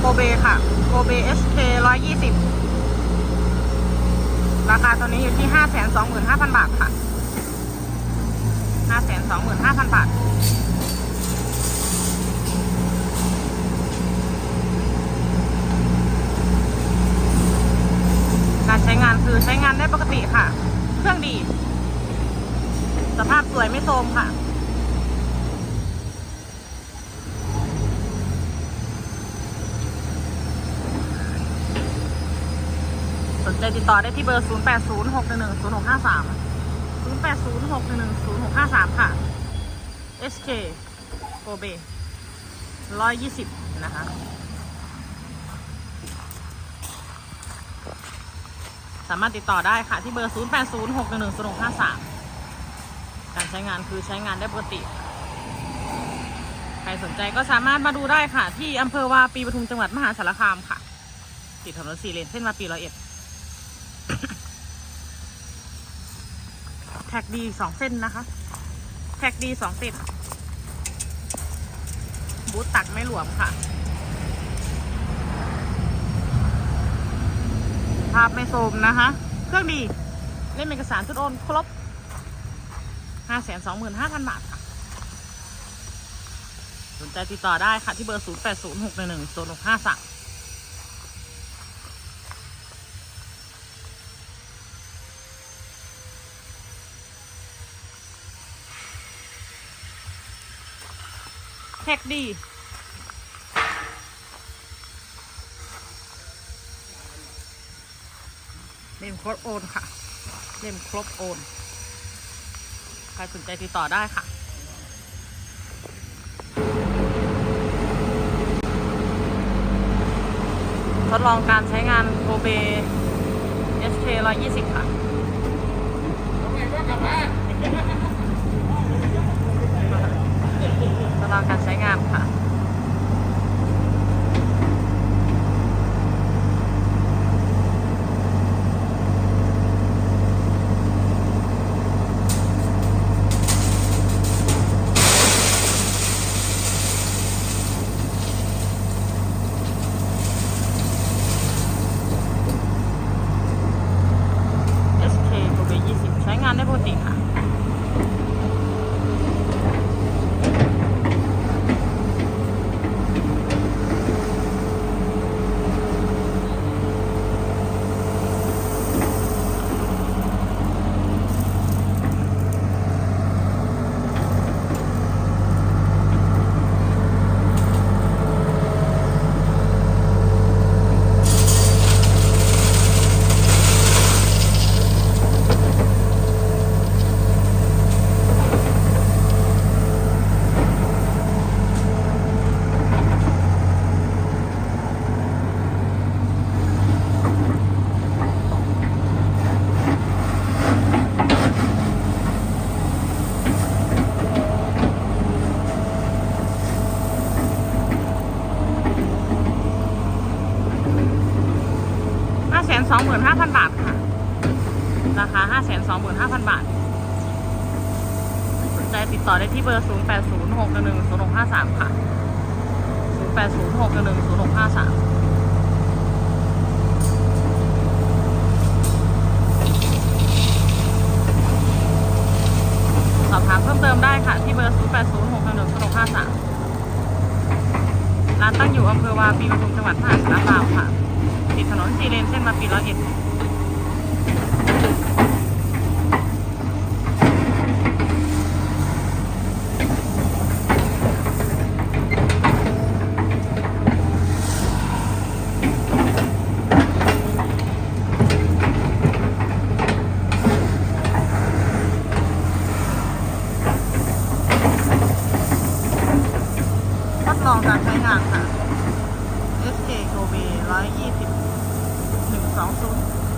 โกเบค่ะ โกเบ SK 120 ราคาตัวนี้อยู่ที่ 525,000 บาทค่ะ 525,000 บาทการใช้งานคือใช้งานได้ปกติค่ะ เครื่องดี สภาพสวยไม่โทรมค่ะ สนใจติดต่อได้ที่เบอร์ 0806110653 0806110653 ค่ะ SK โกเบ120 นะคะสามารถติดต่อได้ค่ะที่เบอร์ 0806110653 การใช้งานคือใช้งานได้ปกติ ใครสนใจก็สามารถมาดูได้ค่ะ ที่อำเภอวาปีปทุมจังหวัดมหาสารคามค่ะ ติดถนนสี่เลนเส้นวาปีร้อยเอ็ด แท็กดีสองเส้นนะคะ แท็กดีสองเส้บูตตักไม่หลวมค่ะ ภาพไม่โซมนะคะ เครื่องดี เล่นเอกสารทุดโอนครบห้าแสนสองหมื่นห้าพันบาทค่ะสนใจติดต่อได้ค่ะที่เบอร์ 0 8 0 6 1 1 0 6 5 3 แท็กดี เล่มครบโอนค่ะ เล่มครบโอน ใครสนใจติดต่อได้ค่ะทดลองการใช้งานโกเบ SK 120 ค่ะ ทดลองการใช้งานค่ะ SK โกเบ20 ใช้งานได้ปกติค่ะ 25,000 บาทค่ะ ราคา 525,000 บาท สนใจติดต่อได้ที่เบอร์ 0806110653 ค่ะ 0806110653สอบถามเพิ่มเติมได้ค่ะ ที่เบอร์ 0806110653 ร้านตั้งอยู่อำเภอวาปีปทุมจังหวัดมหาสารคามค่ะ ปิดถนนสี่เลนเส้นมาปิดร้อยเอ็ดทดลองการใช้งานค่ะ SK Kobe 120江苏